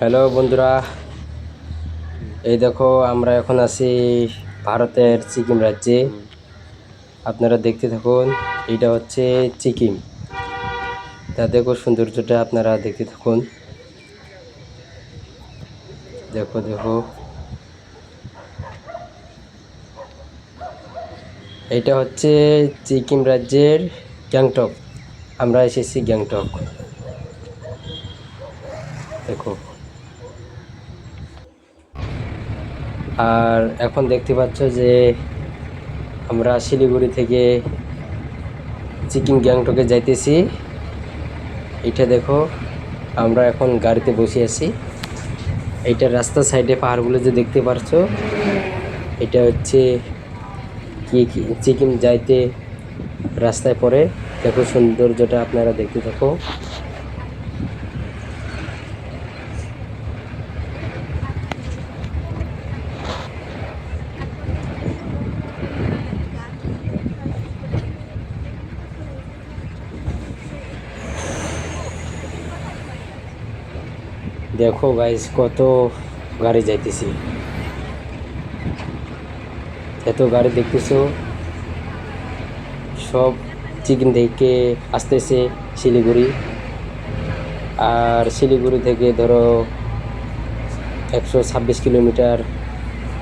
Hello বন্ধুরা। এই দেখো, আমরা এখন আছি ভারতের সিকিম রাজ্যে। আপনারা দেখতে থাকুন, এটা হচ্ছে সিকিম। তা দেখো, সৌন্দর্যটা আপনারা দেখতে থাকুন। দেখো দেখো। এটা হচ্ছে সিকিম রাজ্যের গ্যাংটক। আমরা এসেছি গ্যাংটক। দেখো। আর এখন দেখতে পাচ্ছ যে আমরা শিলিগুড়ি থেকে সিকিম, গ্যাংটকে যাইতেছি। এটা দেখো, আমরা এখন গাড়িতে বসে আছি। এইটা রাস্তার সাইডে পাহাড়গুলো যে দেখতে পারছ, এটা হচ্ছে কি কি, সিকিম যাইতে রাস্তায় পড়ে। দেখো সৌন্দর্যটা আপনারা দেখতে থাকো। দেখো গাইস কত গাড়ি যাইতেছি। এত গাড়ি দেখতেছো? সব চিকেন থেকে আসতেছে শিলিগুড়ি। আর শিলিগুড়ি থেকে ধরো একশো ছাব্বিশ কিলোমিটার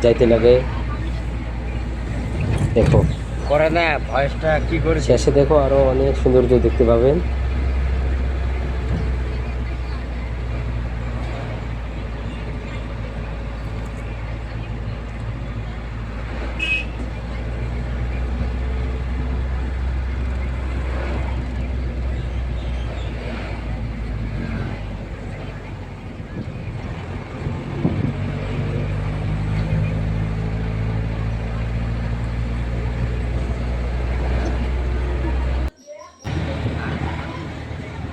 যাইতে লাগে। দেখো। করে না ভয়েসটা কি করেছে? শেষে দেখো আরও অনেক সৌন্দর্য দেখতে পাবেন।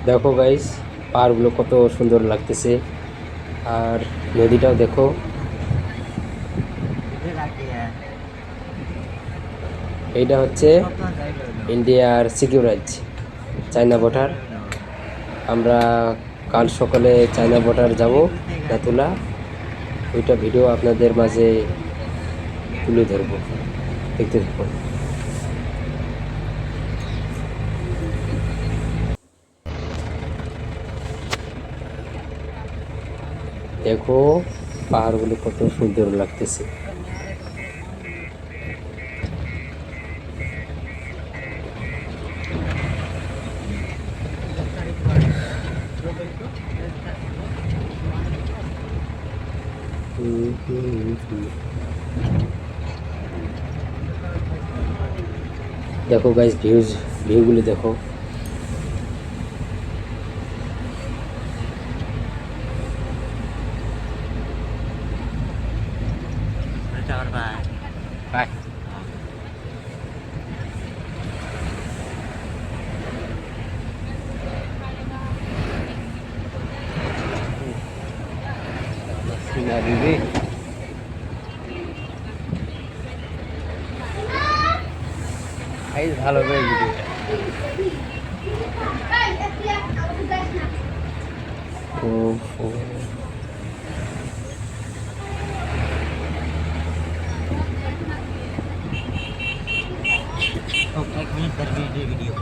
দেখো গাইস পাহাড়গুলো কত সুন্দর লাগতেছে। আর নদীটাও দেখো। এইটা হচ্ছে ইন্ডিয়ার সিকিম রাজ্য, চায়না বর্ডার। আমরা কাল সকালে চায়না বর্ডার যাব, নাতুলা। ওইটা ভিডিও আপনাদের মাঝে তুলে ধরবো। দেখতে থাকুন দেখো পাহাড়গুলো কত সুন্দর লাগতেছে। দেখো গাইস ভিউজ ভিউগুলি দেখো। rồi và đây sudah diri Hãy hello về gì Oh, oh. Video video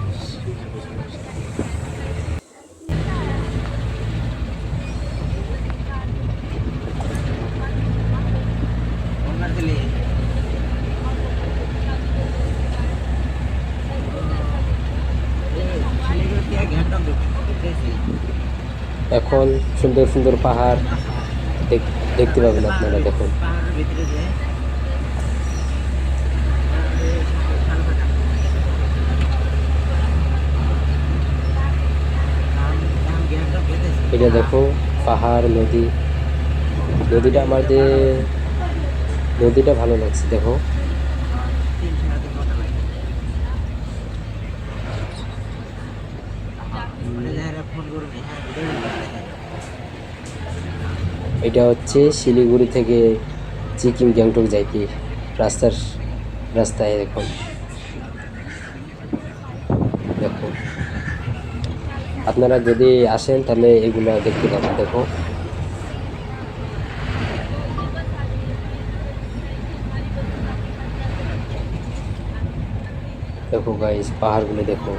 এখন সুন্দর সুন্দর পাহাড় দেখতে পাবেন আপনারা দেখুন। এটা দেখো, পাহাড়, নদী। নদীটা আমাদের, নদীটা ভালো লাগছে, দেখো। এটা হচ্ছে শিলিগুড়ি থেকে সিকিম, গ্যাংটক যাইতে। রাস্তার রাস্তায় দেখুন দেখো। আপনারা যদি আসেন তাহলে এগুলো দেখতে পাবেন। দেখো। দেখো গাইস পাহাড়গুলো দেখো।